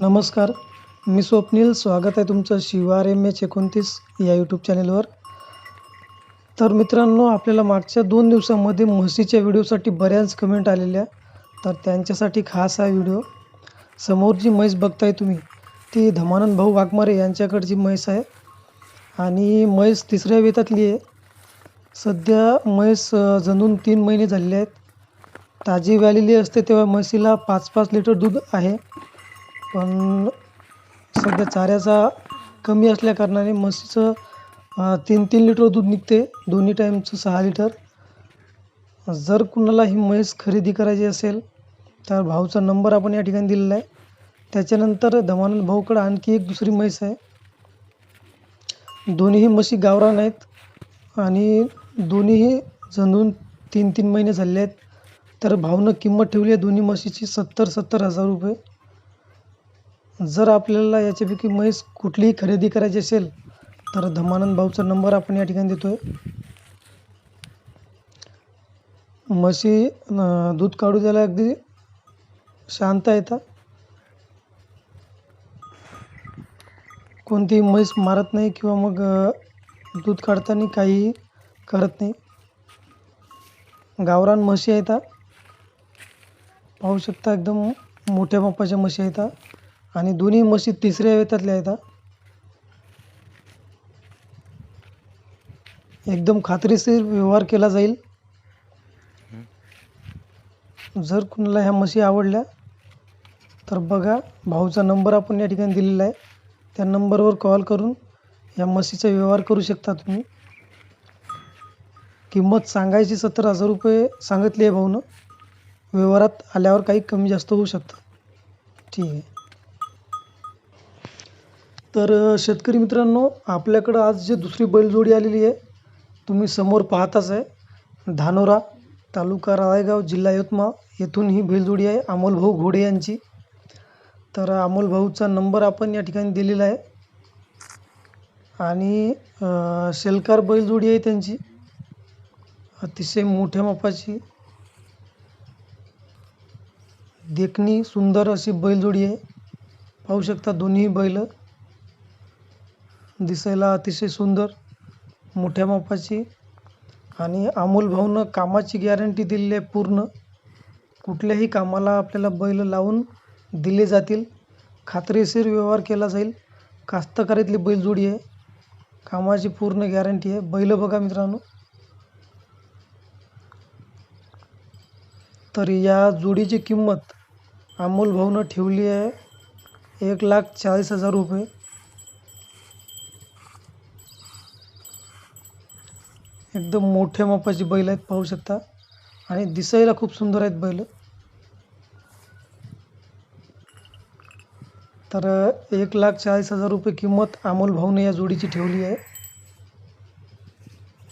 नमस्कार मी स्वप्नील. स्वागत आहे तुमचं शिवार एम एच एकोणतीस या यूट्यूब चॅनेलवर तर मित्रांनो आपल्याला मागच्या दोन दिवसामध्ये म्हशीच्या व्हिडिओसाठी बऱ्याच कमेंट आलेल्या. तर त्यांच्यासाठी खास हा व्हिडिओ. समोर जी म्हैस बघताय तुम्ही ती धमानंद भाऊ वाघमारे यांच्याकडची म्हैस आहे. आणि म्हैस तिसऱ्या वेतातली आहे. सध्या म्हैस जणून तीन महिने झालेले आहेत. ताजी व्यालेली असते तेव्हा म्हशीला पाच पाच लिटर दूध आहे. पण सध्या चाऱ्याचा कमी असल्या कारणाने म्हशीचं तीन तीन लिटर दूध निघते. दोन्ही टाईमचं सहा लिटर. जर कुणाला ही म्हैस खरेदी करायची असेल तर भाऊचा नंबर आपण या ठिकाणी दिलेला आहे. त्याच्यानंतर धमानंद भाऊकडं आणखी एक दुसरी म्हैस आहे. दोन्हीही म्हशी गावरान आहेत आणि दोन्हीही जणून तीन तीन महिने झाले आहेत. तर भाऊनं किंमत ठेवली आहे दोन्ही म्हशीची सत्तर सत्तर हजार रुपये. जर आपल्याला याच्यापैकी म्हैस कुठलीही खरेदी करायची असेल तर धमानंद भाऊचा नंबर आपण या ठिकाणी देतो आहे म्हशी दूध काढू द्यायला अगदी शांत येतात कोणतीही म्हैस मारत नाही किंवा मग दूध काढताना काहीही करत नाही. गावरान म्हशी आहेत पाहू शकता एकदम मोठ्या मापाच्या म्हशी आहेत आणि दोन्ही म्हशी तिसऱ्या वेतातल्या आहेत हा. एकदम खात्रीशीर व्यवहार केला जाईल. जर कुणाला ह्या म्हशी आवडल्या तर बघा भाऊचा नंबर आपण या ठिकाणी दिलेला आहे. त्या नंबरवर कॉल करून या म्हशीचा व्यवहार करू शकता तुम्ही. किंमत सांगायची सत्तर हजार रुपये सांगितली आहे भाऊनं. व्यवहारात आल्यावर काही कमी जास्त होऊ शकतं. ठीक आहे. तर शेतकरी मित्रांनो आपल्याकडं आज जे दुसरी बैलजोडी आलेली आहे तुम्ही समोर पाहताच आहे. धानोरा तालुका राळेगाव जिल्हा यवतमाळ येथून ही बैलजोडी आहे अमोलभाऊ घोडे यांची. तर अमोलभाऊचा नंबर आपण या ठिकाणी दिलेला आहे. आणि शेलकार बैलजोडी आहे त्यांची. अतिशय मोठ्या मापाची. देखणी सुंदर अशी बैलजोडी आहे. पाहू शकता दोन्ही बैल. दिसायला अतिशय सुंदर मोठ्या मापाची आणि अमोल भाऊनं कामाची गॅरंटी दिलेली आहे पूर्ण. कुठल्याही कामाला आपल्याला बैल लावून दिले जातील. खात्रीशीर व्यवहार केला जाईल. कास्तकारीतली बैलजोडी आहे. कामाची पूर्ण गॅरंटी आहे. बैल बघा मित्रांनो. तर या जोडीची किंमत अमोल भाऊनं ठेवली आहे. एक लाख चाळीस हजार रुपये. एकदम मोठ्या मापाची बैल आहेत पाहू शकता. आणि दिसायला खूप सुंदर आहेत बैल. तर एक लाख चाळीस हजार रुपये किंमत अमोल भाऊने या जोडीची ठेवली आहे.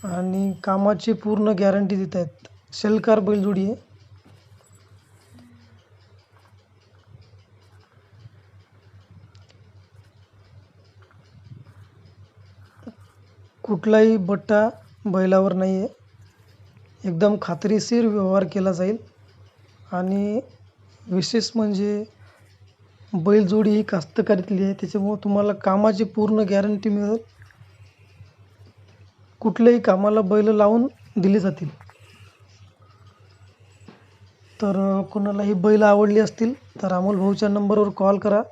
आणि कामाची पूर्ण गॅरंटी देत आहेत. शेलकार बैलजोडी आहे. कुठलाही बट्टा बैलावर नाही आहे एकदम खात्रीशीर व्यवहार केला जाईल. आणि विशेष म्हणजे बैलजोडी ही कास्तकारीतली आहे. त्याच्यामुळं तुम्हाला कामाची पूर्ण गॅरंटी मिळेल. कुठल्याही कामाला बैल लावून दिली जातील. तर कोणालाही बैल आवडली असतील तर अमोल भाऊच्या नंबरवर कॉल करा.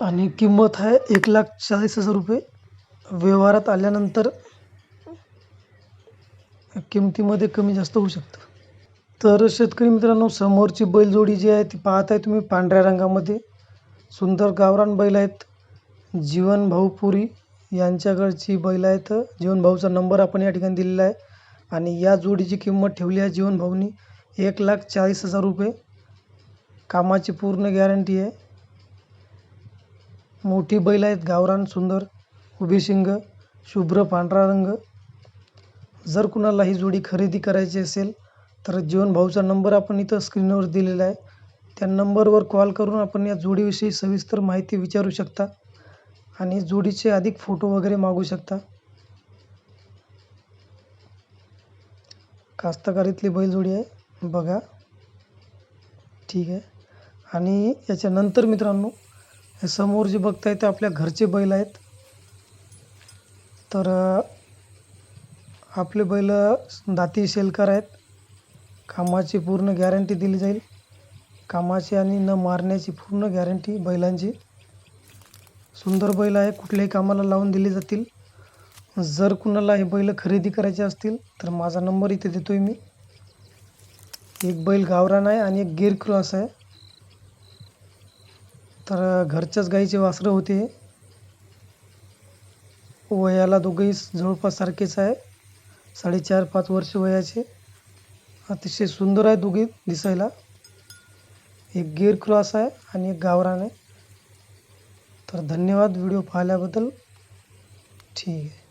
आणि किंमत आहे एक लाख चाळीस हजार रुपये. व्यवहारात आल्यानंतर किमतीमध्ये कमी जास्त होऊ शकतं. तर शेतकरी मित्रांनो समोरची बैलजोडी जी आहे ती पाहताय तुम्ही. पांढऱ्या रंगामध्ये सुंदर गावरान बैल आहेत. जीवन भाऊपुरी यांच्याकडची बैल आहेत. जीवन भाऊचा नंबर आपण या ठिकाणी दिलेला आहे. आणि या जोडीची किंमत ठेवली आहे जीवन भाऊनी एक लाख चाळीस हजार रुपये. कामाची पूर्ण गॅरंटी आहे. मोठी बैल आहेत गावरान सुंदर. उभी शिंग शुभ्र पांढरा रंग जर कुणाला ही जोडी खरेदी करायची असेल तर जीवन भाऊचा नंबर आपण इथं स्क्रीनवर दिलेला आहे. त्या नंबरवर कॉल करून आपण या जोडीविषयी सविस्तर माहिती विचारू शकता आणि जोडीचे अधिक फोटो वगैरे मागू शकता. कास्तकारीतली बैलजोडी आहे बघा. ठीक आहे. आणि याच्यानंतर मित्रांनो हे समोर जे बघताय ते आपल्या घरचे बैल आहेत. तर आपले बैल दाती शेलकर आहेत. कामाची पूर्ण गॅरंटी दिली जाईल. कामाची आणि न मारण्याची पूर्ण गॅरंटी बैलांची. सुंदर बैल आहे कुठल्याही कामाला लावून दिले जातील. जर कुणाला हे बैल खरेदी करायचे असतील तर माझा नंबर इथे देतोय मी. एक बैल गावरान आहे आणि एक गिर क्रॉस आहे. तर घरच्याच गाईचे वासरं होते वयाला दोघंही जवळपास सारखेच आहे. साडेचार पाच वर्ष वयाचे. अतिशय सुंदर आहे दोघे दिसायला. एक गिर क्रॉस आहे आणि एक गावरान आहे. तर धन्यवाद व्हिडिओ पाहिल्याबद्दल. ठीक आहे.